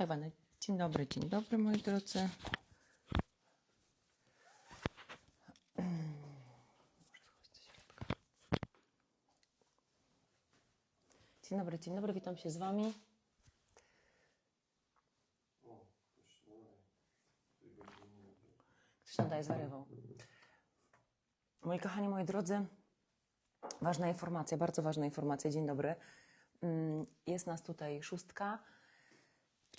Ewana, dzień dobry, dzień dobry moi drodzy. Dzień dobry, dzień dobry, witam się z Wami. Ktoś nadaje zwariował. Moi kochani, moi drodzy, ważna informacja, bardzo ważna informacja. Dzień dobry. Mm, Jest nas tutaj szóstka.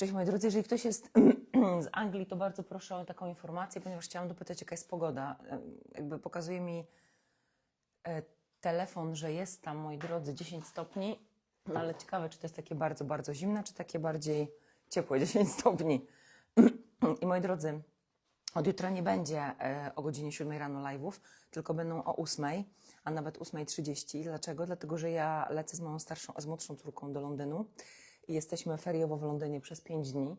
Cześć moi drodzy, jeżeli ktoś jest z Anglii, to bardzo proszę o taką informację, ponieważ chciałam dopytać, jaka jest pogoda. Jakby pokazuje mi e, telefon, że jest tam, moi drodzy, 10 stopni, ale ciekawe, czy to jest takie bardzo, bardzo zimne, czy takie bardziej ciepłe 10 stopni. I moi drodzy, od jutra nie będzie e, o godzinie 7 rano live'ów, tylko będą o 8, a nawet 8.30. Dlaczego? Dlatego, że ja lecę z moją starszą, z młodszą córką do Londynu jesteśmy feriowo w Londynie przez 5 dni.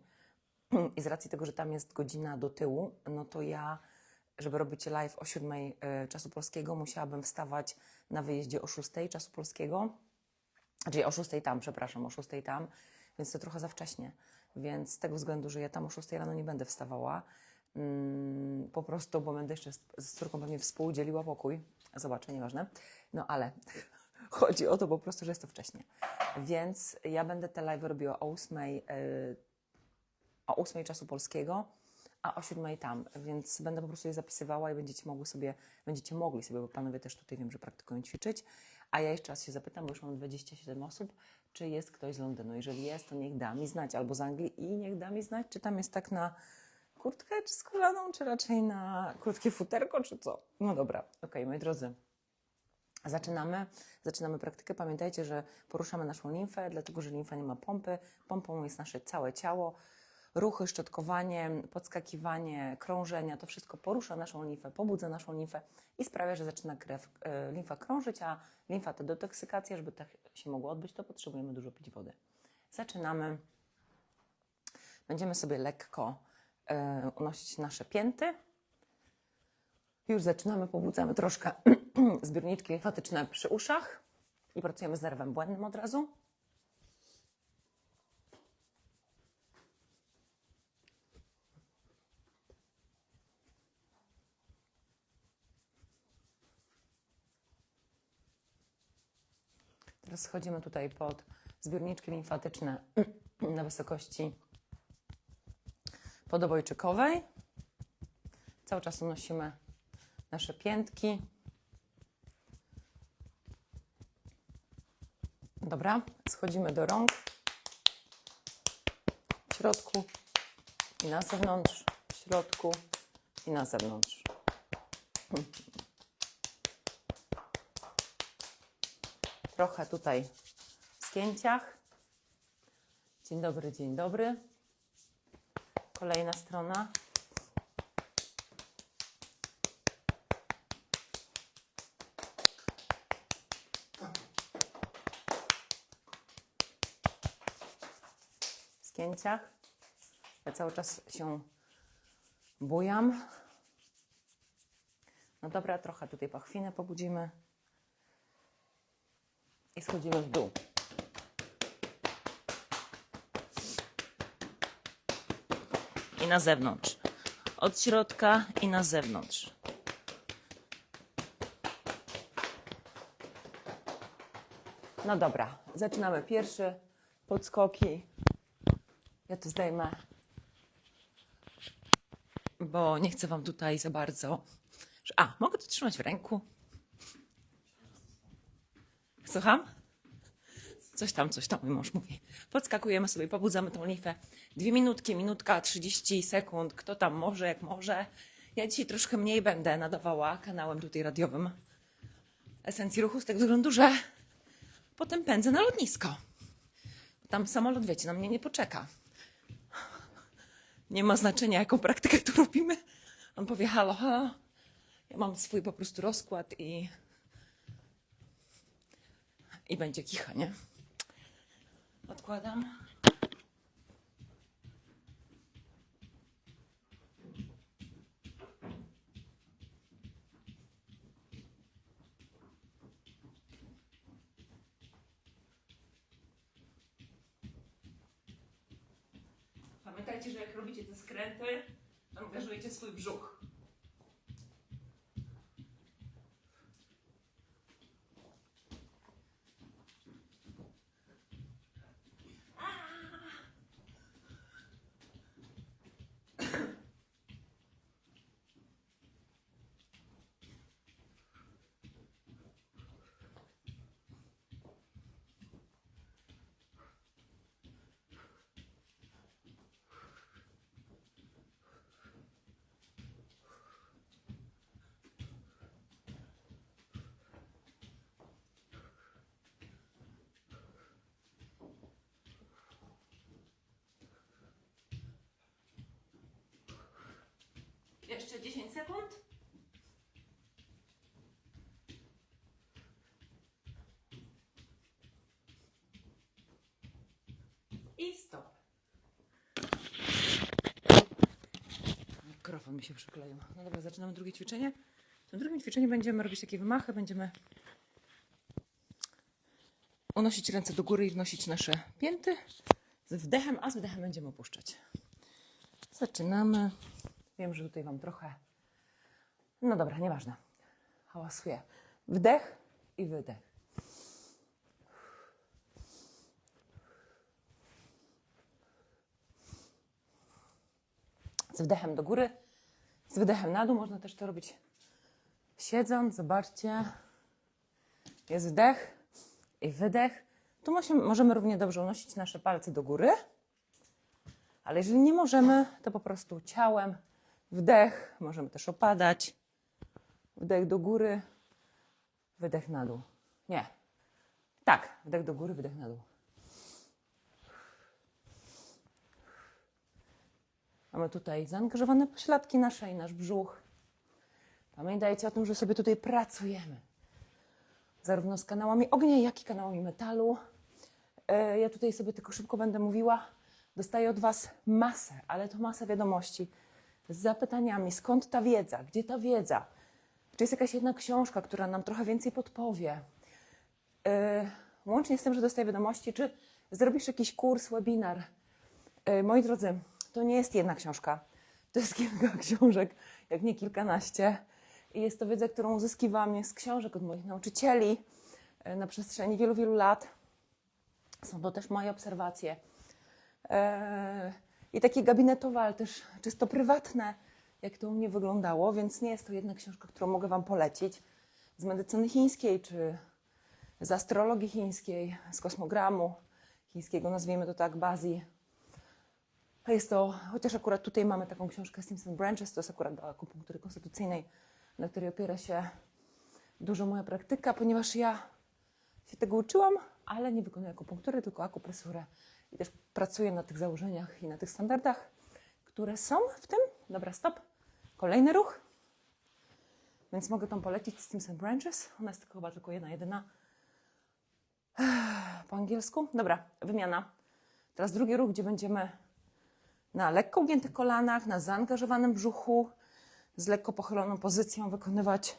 I z racji tego, że tam jest godzina do tyłu, no to ja, żeby robić live o 7 e, czasu polskiego, musiałabym wstawać na wyjeździe o 6 czasu polskiego. Czyli o 6 tam, przepraszam, o 6 tam, więc to trochę za wcześnie. Więc z tego względu, że ja tam o 6 rano nie będę wstawała, mm, po prostu, bo będę jeszcze z, z córką pewnie współdzieliła pokój. Zobaczę, nieważne. No ale chodzi o to po prostu, że jest to wcześnie. Więc ja będę te live robiła o 8, y, o 8 czasu polskiego, a o 7 tam, więc będę po prostu je zapisywała i będziecie mogły sobie, będziecie mogli sobie, bo panowie też tutaj wiem, że praktykują ćwiczyć. A ja jeszcze raz się zapytam, bo już mam 27 osób, czy jest ktoś z Londynu. Jeżeli jest, to niech da mi znać, albo z Anglii i niech da mi znać, czy tam jest tak na kurtkę czy skórzaną, czy raczej na krótkie futerko, czy co. No dobra, okej, moi drodzy. Zaczynamy, zaczynamy praktykę. Pamiętajcie, że poruszamy naszą limfę, dlatego że limfa nie ma pompy. Pompą jest nasze całe ciało. Ruchy, szczotkowanie, podskakiwanie, krążenia, to wszystko porusza naszą limfę, pobudza naszą limfę i sprawia, że zaczyna krew, e, limfa krążyć, a limfa to detoksykacja, żeby tak się mogło odbyć, to potrzebujemy dużo pić wody. Zaczynamy. Będziemy sobie lekko e, unosić nasze pięty. Już zaczynamy, pobudzamy troszkę zbiorniczki limfatyczne przy uszach i pracujemy z nerwem błędnym od razu. Teraz schodzimy tutaj pod zbiorniczki limfatyczne na wysokości podobojczykowej. Cały czas unosimy nasze piętki. Dobra, schodzimy do rąk. W środku i na zewnątrz, w środku i na zewnątrz. Trochę tutaj w skięciach. Dzień dobry, dzień dobry. Kolejna strona. W skięciach. Ja cały czas się bujam. No dobra, trochę tutaj pachwinę pobudzimy. I schodzimy w dół. I na zewnątrz. Od środka i na zewnątrz. No dobra, zaczynamy pierwszy. Podskoki. Ja to zdejmę, bo nie chcę Wam tutaj za bardzo. A, mogę to trzymać w ręku. Słucham? Coś tam, coś tam, mój mąż mówi. Podskakujemy sobie, pobudzamy tą lifę. Dwie minutki, minutka, 30 sekund. Kto tam może, jak może. Ja dzisiaj troszkę mniej będę nadawała kanałem tutaj radiowym esencji ruchu z tego względu, że potem pędzę na lotnisko. Tam samolot, wiecie, na mnie nie poczeka. Nie ma znaczenia, jaką praktykę tu robimy. On powie halo, halo. Ja mam swój po prostu rozkład i i będzie kicha, nie? Odkładam. Pamiętajcie, że jak robicie te skręty, angażujecie swój brzuch. Jeszcze 10 sekund. I stop. Mikrofon mi się przykleił. No dobra, zaczynamy drugie ćwiczenie. W tym drugim ćwiczeniu będziemy robić takie wymachy, będziemy unosić ręce do góry i wnosić nasze pięty z wdechem, a z wydechem będziemy opuszczać. Zaczynamy. Wiem, że tutaj Wam trochę. No dobra, nieważne. Hałasuję. Wdech i wydech. Z wdechem do góry, z wydechem na dół. Można też to robić siedząc. Zobaczcie. Jest wdech i wydech. Tu możemy równie dobrze unosić nasze palce do góry. Ale jeżeli nie możemy, to po prostu ciałem wdech, możemy też opadać. Wdech do góry, wydech na dół. Nie. Tak, wdech do góry, wydech na dół. Mamy tutaj zaangażowane pośladki nasze i nasz brzuch. Pamiętajcie o tym, że sobie tutaj pracujemy. Zarówno z kanałami ognia, jak i kanałami metalu. E, Ja tutaj sobie tylko szybko będę mówiła. Dostaję od Was masę, ale to masę wiadomości z zapytaniami, skąd ta wiedza, gdzie ta wiedza, czy jest jakaś jedna książka, która nam trochę więcej podpowie. Yy, łącznie z tym, że dostaję wiadomości, czy zrobisz jakiś kurs, webinar. Yy, moi drodzy, to nie jest jedna książka, to jest kilka książek, jak nie kilkanaście. I jest to wiedza, którą uzyskiwałam z książek od moich nauczycieli yy, na przestrzeni wielu, wielu lat. Są to też moje obserwacje. Eee, I takie gabinetowe, ale też czysto prywatne, jak to u mnie wyglądało, więc nie jest to jedna książka, którą mogę Wam polecić z medycyny chińskiej, czy z astrologii chińskiej, z kosmogramu chińskiego, nazwijmy to tak, Bazji. Jest to, chociaż akurat tutaj mamy taką książkę Simpson Branches, to jest akurat do akupunktury konstytucyjnej, na której opiera się dużo moja praktyka, ponieważ ja się tego uczyłam, ale nie wykonuję akupunktury, tylko akupresurę. I też pracuję na tych założeniach i na tych standardach, które są w tym. Dobra, stop. Kolejny ruch. Więc mogę tą polecić Steams and Branches. Ona jest tylko, chyba tylko jedna, jedyna po angielsku. Dobra, wymiana. Teraz drugi ruch, gdzie będziemy na lekko ugiętych kolanach, na zaangażowanym brzuchu, z lekko pochyloną pozycją wykonywać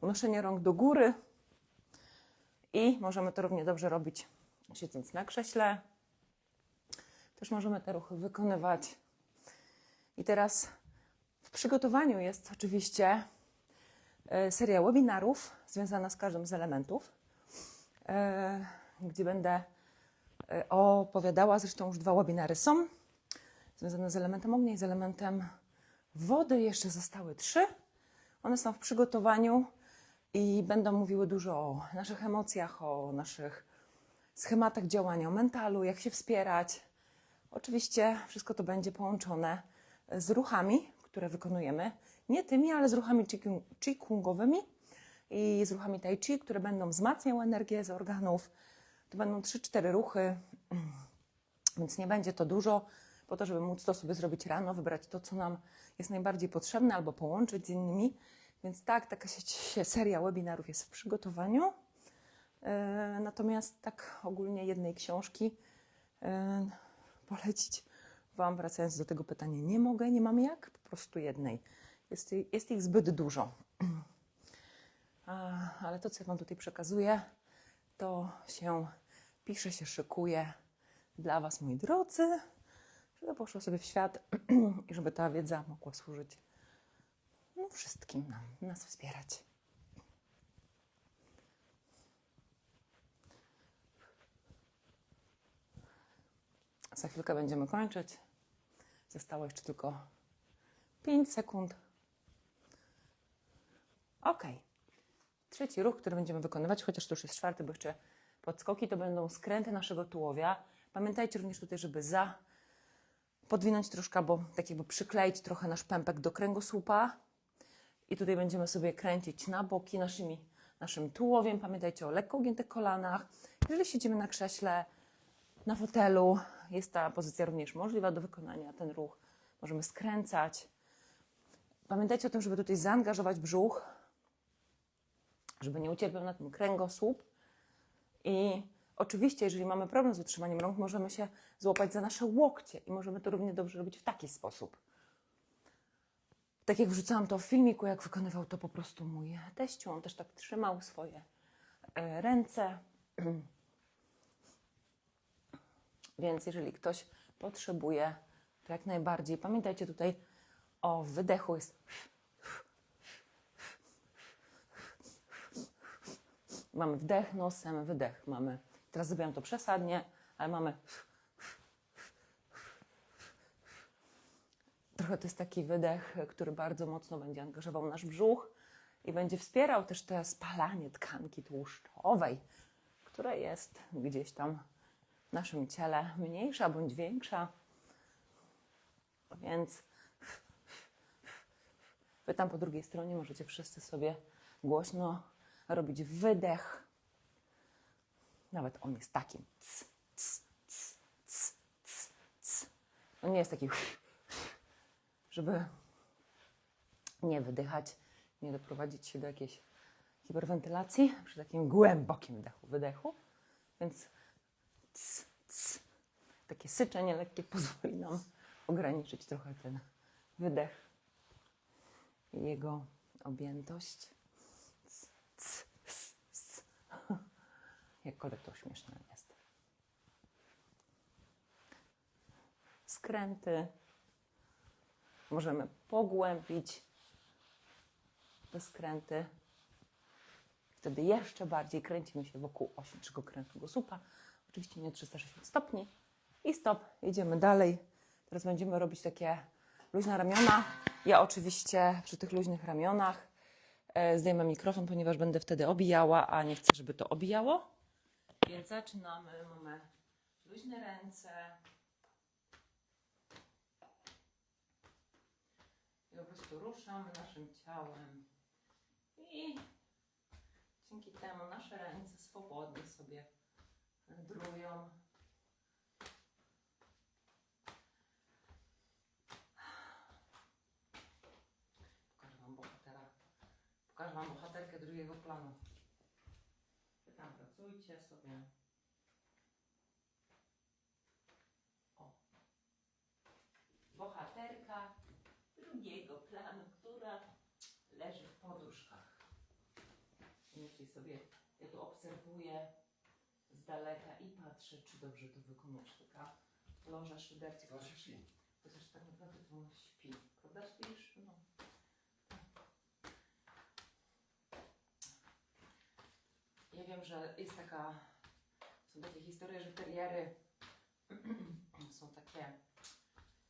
unoszenie rąk do góry. I możemy to równie dobrze robić siedząc na krześle. Też możemy te ruchy wykonywać. I teraz w przygotowaniu jest oczywiście e, seria webinarów związana z każdym z elementów, e, gdzie będę e, opowiadała, zresztą już dwa webinary są, związane z elementem ognia i z elementem wody. Jeszcze zostały trzy. One są w przygotowaniu i będą mówiły dużo o naszych emocjach, o naszych schematach działania, o mentalu, jak się wspierać. Oczywiście wszystko to będzie połączone z ruchami, które wykonujemy. Nie tymi, ale z ruchami qigong- qigongowymi i z ruchami tai chi, które będą wzmacniały energię z organów. To będą 3-4 ruchy, więc nie będzie to dużo, po to, żeby móc to sobie zrobić rano, wybrać to, co nam jest najbardziej potrzebne, albo połączyć z innymi. Więc tak, taka się, się seria webinarów jest w przygotowaniu. E, Natomiast tak ogólnie jednej książki e, polecić Wam, wracając do tego pytania, nie mogę, nie mam jak, po prostu jednej. Jest, jest ich zbyt dużo. Ale to, co ja Wam tutaj przekazuję, to się pisze, się szykuje dla Was, moi drodzy, żeby poszło sobie w świat i żeby ta wiedza mogła służyć no, wszystkim nam, nas wspierać. Za chwilkę będziemy kończyć. Zostało jeszcze tylko 5 sekund. Ok. Trzeci ruch, który będziemy wykonywać, chociaż to już jest czwarty, bo jeszcze podskoki to będą skręty naszego tułowia. Pamiętajcie również tutaj, żeby za podwinąć troszkę, albo tak jakby przykleić trochę nasz pępek do kręgosłupa. I tutaj będziemy sobie kręcić na boki naszymi, naszym tułowiem. Pamiętajcie o lekko ugiętych kolanach. Jeżeli siedzimy na krześle, na fotelu, jest ta pozycja również możliwa do wykonania, ten ruch. Możemy skręcać. Pamiętajcie o tym, żeby tutaj zaangażować brzuch, żeby nie ucierpiał na tym kręgosłup. I oczywiście, jeżeli mamy problem z utrzymaniem rąk, możemy się złapać za nasze łokcie i możemy to równie dobrze robić w taki sposób. Tak jak wrzucałam to w filmiku, jak wykonywał to po prostu mój teściu, on też tak trzymał swoje e, ręce. Więc jeżeli ktoś potrzebuje, to jak najbardziej. Pamiętajcie tutaj o wydechu jest Mamy wdech nosem, wydech. Mamy, teraz zrobiłam to przesadnie, ale mamy. Trochę to jest taki wydech, który bardzo mocno będzie angażował nasz brzuch i będzie wspierał też to spalanie tkanki tłuszczowej, która jest gdzieś tam w naszym ciele mniejsza bądź większa. Więc wy tam po drugiej stronie możecie wszyscy sobie głośno robić wydech. Nawet on jest takim. Cs. On nie jest taki, żeby nie wydychać, nie doprowadzić się do jakiejś hiperwentylacji przy takim głębokim wdechu, wydechu. Więc takie syczenie lekkie pozwoli nam ograniczyć trochę ten wydech i jego objętość. Cs, cs, cs, cs. Jakkolwiek to śmieszne jest. Skręty. Możemy pogłębić te skręty. Wtedy jeszcze bardziej kręcimy się wokół osi naszego kręgosłupa. Oczywiście nie 360 stopni. I stop, jedziemy dalej. Teraz będziemy robić takie luźne ramiona. Ja oczywiście przy tych luźnych ramionach e, zdejmę mikrofon, ponieważ będę wtedy obijała, a nie chcę, żeby to obijało. Więc zaczynamy. Mamy luźne ręce. I po prostu ruszamy naszym ciałem. I dzięki temu nasze ręce swobodnie sobie wędrują. Pokażę Wam bohatera. Pokażę Wam bohaterkę drugiego planu. Wy tam pracujcie sobie. O. Bohaterka drugiego planu, która leży w poduszkach. Myśli sobie, ja tu obserwuję z daleka i patrzę, czy dobrze to wykonujesz. Taka loża szydercy. To się śpi. Chociaż tak naprawdę to śpi. Prawda śpisz? No. Ja wiem, że jest taka, są takie historie, że teriery są takie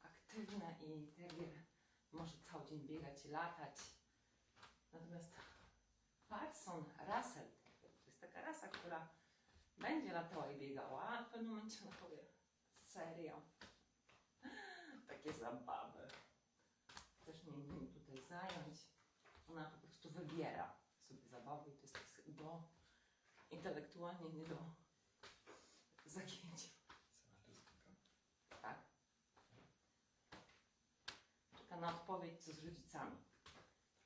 aktywne i terier może cały dzień biegać i latać. Natomiast Parson Russell to jest taka rasa, która będzie latała i biegała, a w pewnym momencie ona powie serio. Takie zabawy. Też nie nimi tutaj zająć. Ona po prostu wybiera sobie zabawy i to jest tak do intelektualnie nie do zagięcia. Tak. Czeka na odpowiedź, co z rodzicami.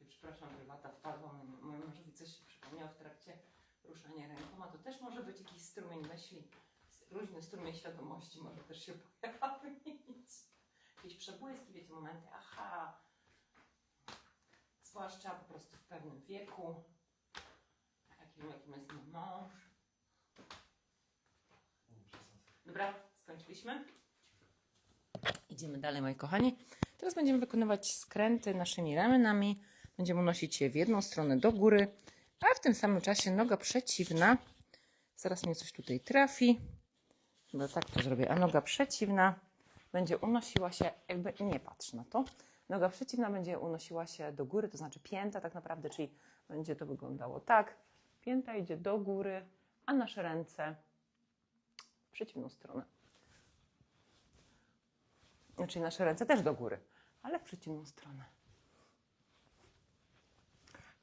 Przepraszam, prywata wpadła, mojemu mężowi coś się przypomniało w trakcie ruszania rękoma. To też może być jakiś strumień myśli, różny strumień świadomości może też się pojawić. Jakieś przebłyski, wiecie, momenty, aha. Zwłaszcza po prostu w pewnym wieku, jakim, jakim jest mój mąż. Dobra, Skończyliśmy. Idziemy dalej, moi kochani. Teraz będziemy wykonywać skręty naszymi ramionami. Będziemy unosić je w jedną stronę do góry, a w tym samym czasie noga przeciwna. Zaraz mnie coś tutaj trafi. Chyba tak to zrobię. A noga przeciwna będzie unosiła się, jakby nie patrz na to. Noga przeciwna będzie unosiła się do góry, to znaczy pięta tak naprawdę, czyli będzie to wyglądało tak. Pięta idzie do góry, a nasze ręce w przeciwną stronę. Znaczy nasze ręce też do góry, ale w przeciwną stronę.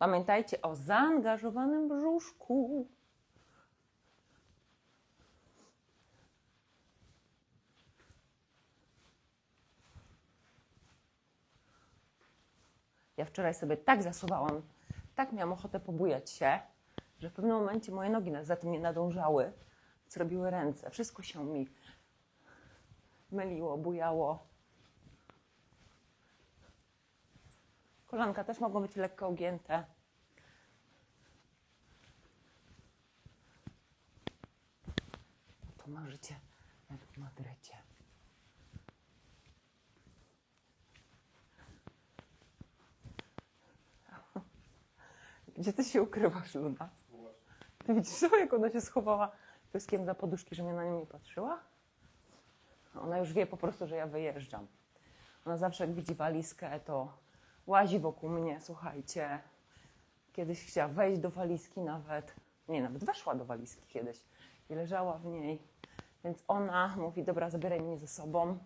Pamiętajcie o zaangażowanym brzuszku. Ja wczoraj sobie tak zasuwałam, tak miałam ochotę pobujać się, że w pewnym momencie moje nogi za tym nie nadążały, co robiły ręce. Wszystko się mi myliło, bujało. Kolanka też mogą być lekko ugięte. To marzycie jak w Madrycie. Gdzie ty się ukrywasz, Luna? Ty widzisz, jak ona się schowała pyskiem za poduszki, że mnie na nią nie patrzyła? Ona już wie po prostu, że ja wyjeżdżam. Ona zawsze jak widzi walizkę, to łazi wokół mnie, słuchajcie. Kiedyś chciała wejść do walizki nawet. Nie, nawet weszła do walizki kiedyś i leżała w niej. Więc ona mówi, dobra, zabieraj mnie ze sobą.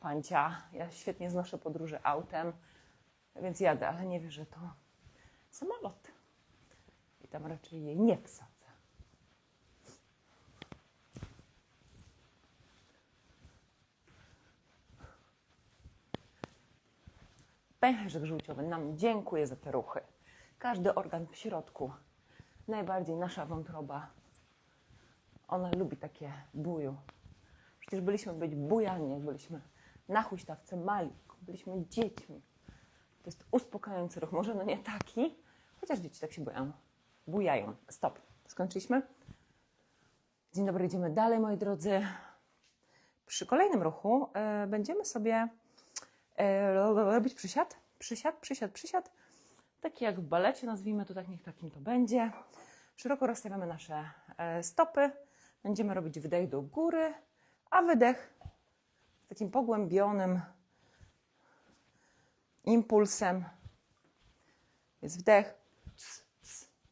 Pancia, ja świetnie znoszę podróże autem, więc jadę, ale nie wie, że to samolot. I tam raczej jej nie wsadzę. Pęcherzyk żółciowy nam dziękuję za te ruchy. Każdy organ w środku, najbardziej nasza wątroba, ona lubi takie buju. Przecież byliśmy być bujani, byliśmy na huśtawce mali, byliśmy dziećmi. To jest uspokajający ruch. Może no nie taki, chociaż dzieci tak się bujają. Bujają. Stop. Skończyliśmy? Dzień dobry, idziemy dalej, moi drodzy. Przy kolejnym ruchu e, będziemy sobie robić przysiad. Przysiad, przysiad, przysiad. Taki jak w balecie, nazwijmy to tak, niech takim to będzie. Szeroko rozstawiamy nasze e, stopy. Będziemy robić wdech do góry, a wydech takim pogłębionym impulsem. Jest wdech,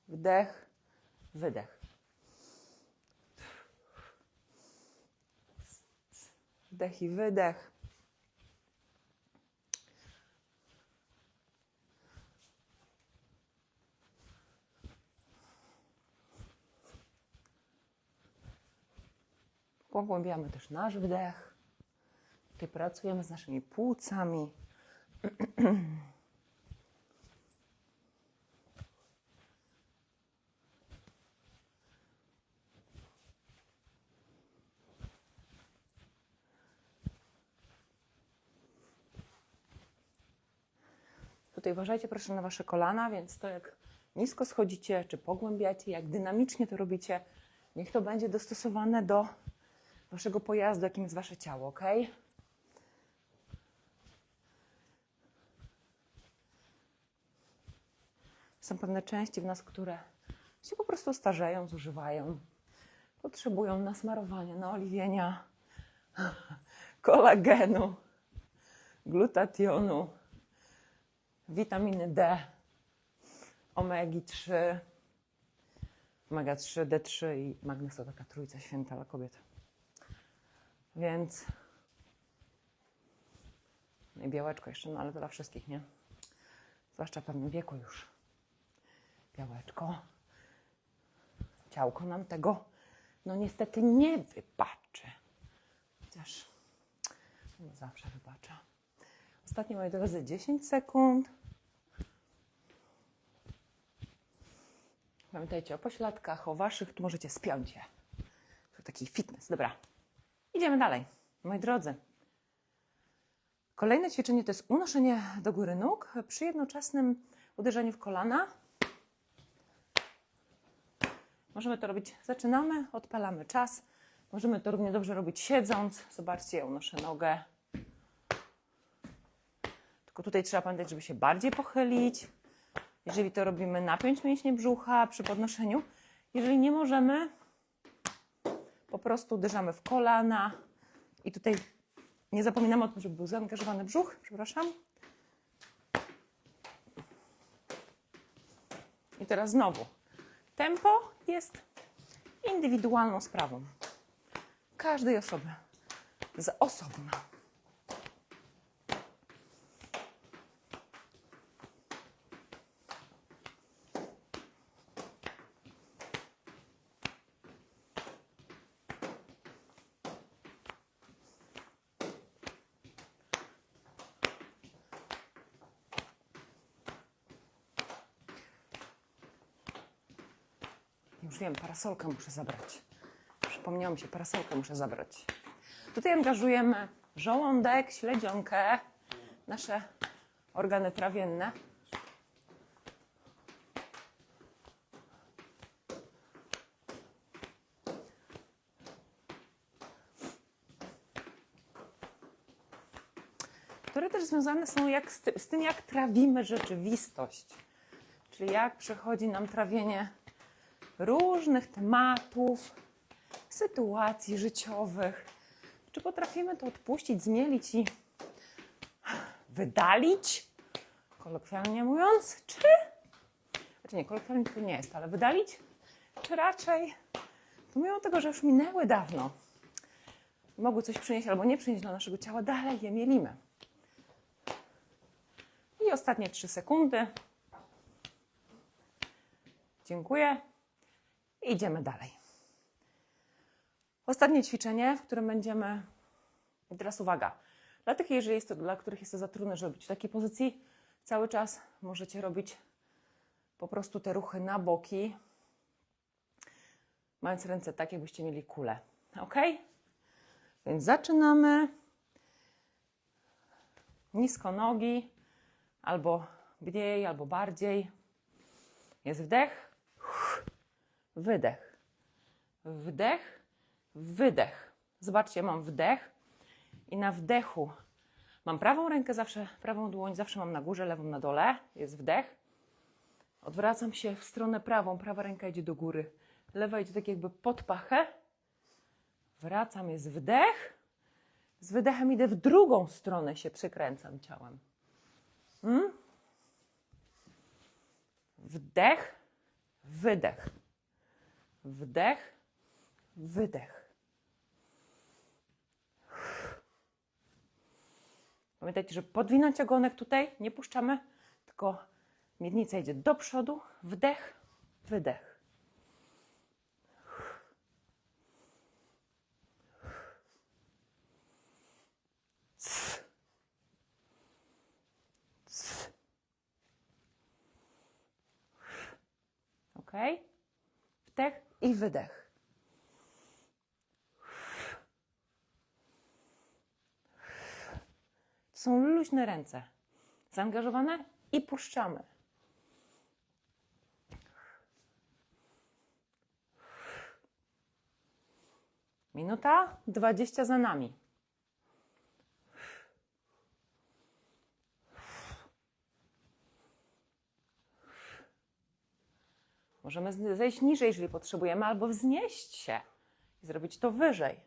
wdech, wydech. Wdech i wydech. Pogłębiamy też nasz wdech. Tutaj pracujemy z naszymi płucami. Tutaj uważajcie proszę na Wasze kolana, więc to jak nisko schodzicie, czy pogłębiacie, jak dynamicznie to robicie, niech to będzie dostosowane do Waszego pojazdu, jakim jest Wasze ciało, ok? Są pewne części w nas, które się po prostu starzeją, zużywają, potrzebują nasmarowania, naoliwienia, kolagenu, glutationu, witaminy D, omegi 3, omega 3, D3 i magnez to taka trójca święta dla kobiet. Więc no i białeczko jeszcze, no ale to dla wszystkich, nie? Zwłaszcza w pewnym wieku już. Białeczko. Ciałko nam tego, no niestety nie wybaczy. Chociaż no zawsze wybacza. Ostatnie, moi drodzy, 10 sekund. Pamiętajcie o pośladkach, o waszych, tu możecie spiąć je. To taki fitness. Dobra, idziemy dalej. Moi drodzy, kolejne ćwiczenie to jest unoszenie do góry nóg przy jednoczesnym uderzeniu w kolana. Możemy to robić, zaczynamy, odpalamy czas. Możemy to równie dobrze robić siedząc. Zobaczcie, ja unoszę nogę. Tylko tutaj trzeba pamiętać, żeby się bardziej pochylić. Jeżeli to robimy, napiąć mięśnie brzucha przy podnoszeniu. Jeżeli nie możemy, po prostu uderzamy w kolana i tutaj nie zapominamy o tym, żeby był zaangażowany brzuch. Przepraszam. I teraz znowu. Tempo jest indywidualną sprawą każdej osoby z osobna. Parasolkę muszę zabrać. Przypomniało mi się, parasolkę muszę zabrać. Tutaj angażujemy żołądek, śledzionkę, nasze organy trawienne. Które też związane są jak z tym, jak trawimy rzeczywistość. Czyli jak przechodzi nam trawienie różnych tematów, sytuacji życiowych. Czy potrafimy to odpuścić, zmielić i wydalić? Kolokwialnie mówiąc, czy. Znaczy nie, kolokwialnie to nie jest, ale wydalić? Czy raczej, pomimo tego, że już minęły dawno, mogły coś przynieść albo nie przynieść do naszego ciała, dalej je mielimy. I ostatnie 3 sekundy. Dziękuję. Idziemy dalej. Ostatnie ćwiczenie, w którym będziemy. I teraz uwaga. Dla tych, jeżeli jest to, dla których jest to za trudne, żeby być w takiej pozycji, cały czas możecie robić po prostu te ruchy na boki, mając ręce tak, jakbyście mieli kulę. Ok? Więc zaczynamy. Nisko nogi, albo mniej, albo bardziej. Jest wdech, wydech. Wdech, wydech. Zobaczcie, mam wdech i na wdechu mam prawą rękę zawsze, prawą dłoń zawsze mam na górze, lewą na dole. Jest wdech. Odwracam się w stronę prawą, prawa ręka idzie do góry, lewa idzie tak jakby pod pachę. Wracam, jest wdech. Z wydechem idę w drugą stronę, się przykręcam ciałem. Hmm? Wdech, wydech. Wdech, wydech. Pamiętajcie, że podwinąć ogonek tutaj nie puszczamy, tylko miednica idzie do przodu. Wdech, wydech. C. Wdech i wydech. To są luźne ręce. Zaangażowane i puszczamy. Minuta dwadzieścia za nami. Możemy zejść niżej, jeżeli potrzebujemy, albo wznieść się i zrobić to wyżej.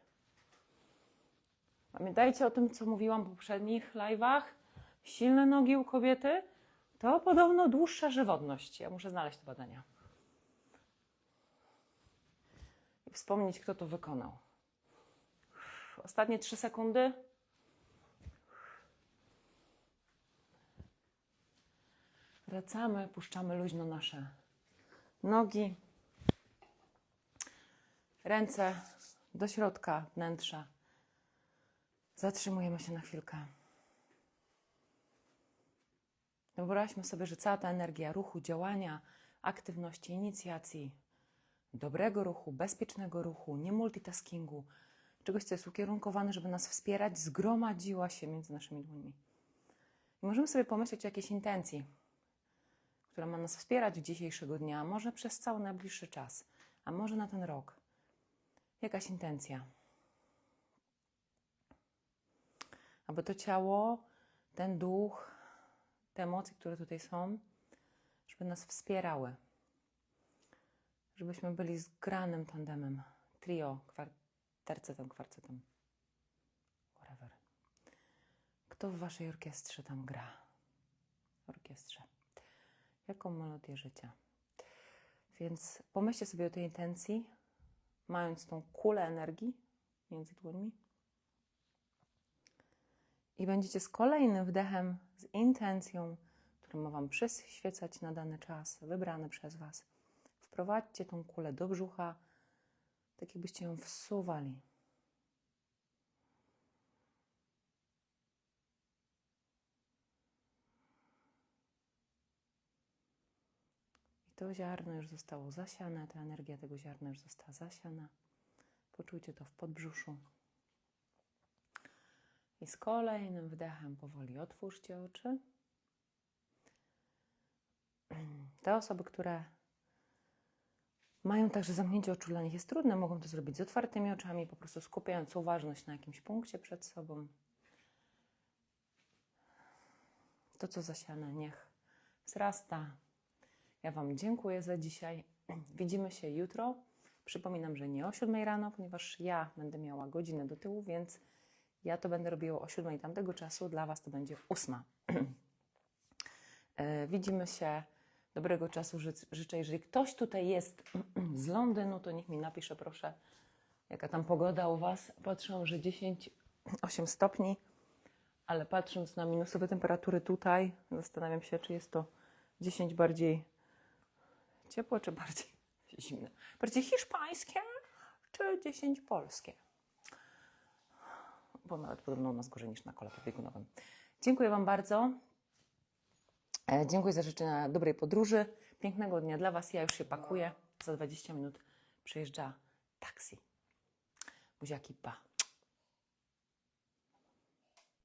Pamiętajcie o tym, co mówiłam w poprzednich live'ach. Silne nogi u kobiety to podobno dłuższa żywotność. Ja muszę znaleźć te badania. I wspomnieć, kto to wykonał. Ostatnie trzy sekundy. Wracamy, puszczamy luźno nasze nogi, ręce do środka wnętrza. Zatrzymujemy się na chwilkę. Wyobraźmy sobie, że cała ta energia ruchu, działania, aktywności, inicjacji, dobrego ruchu, bezpiecznego ruchu, nie multitaskingu, czegoś, co jest ukierunkowane, żeby nas wspierać, zgromadziła się między naszymi dłońmi. I możemy sobie pomyśleć o jakiejś intencji, która ma nas wspierać dzisiejszego dnia, może przez cały najbliższy czas, a może na ten rok. Jakaś intencja. Aby to ciało, ten duch, te emocje, które tutaj są, żeby nas wspierały. Żebyśmy byli zgranym tandemem, trio, kwar- tercetem, kwarcetem, whatever. Kto w waszej orkiestrze tam gra? Orkiestrze. Jaką melodię życia? Więc pomyślcie sobie o tej intencji, mając tą kulę energii między dłońmi. I będziecie z kolejnym wdechem, z intencją, którą ma Wam przyświecać na dany czas, wybrany przez Was. Wprowadźcie tą kulę do brzucha, tak jakbyście ją wsuwali. To ziarno już zostało zasiane, ta energia tego ziarna już została zasiana. Poczujcie to w podbrzuszu. I z kolejnym wdechem powoli otwórzcie oczy. Te osoby, które mają także zamknięcie oczu, dla nich jest trudne, mogą to zrobić z otwartymi oczami, po prostu skupiając uważność na jakimś punkcie przed sobą. To, co zasiane, niech wzrasta. Ja Wam dziękuję za dzisiaj. Widzimy się jutro. Przypominam, że nie o 7 rano, ponieważ ja będę miała godzinę do tyłu, więc ja to będę robiła o 7 tamtego czasu, dla Was to będzie 8. E, Widzimy się. Dobrego czasu ży- życzę. Jeżeli ktoś tutaj jest z Londynu, to niech mi napisze, proszę, jaka tam pogoda u Was. Patrzę, że 10, 8 stopni, ale patrząc na minusowe temperatury tutaj, zastanawiam się, czy jest to 10 bardziej ciepłe, czy bardziej zimne. Bardziej hiszpańskie, czy 10 polskie bo nawet podobno nas gorzej niż na kole pobiegunowym. Dziękuję Wam bardzo. E, Dziękuję za życzenia dobrej podróży. Pięknego dnia dla Was. Ja już się pakuję. Za 20 minut przyjeżdża taksi. Buziaki, pa.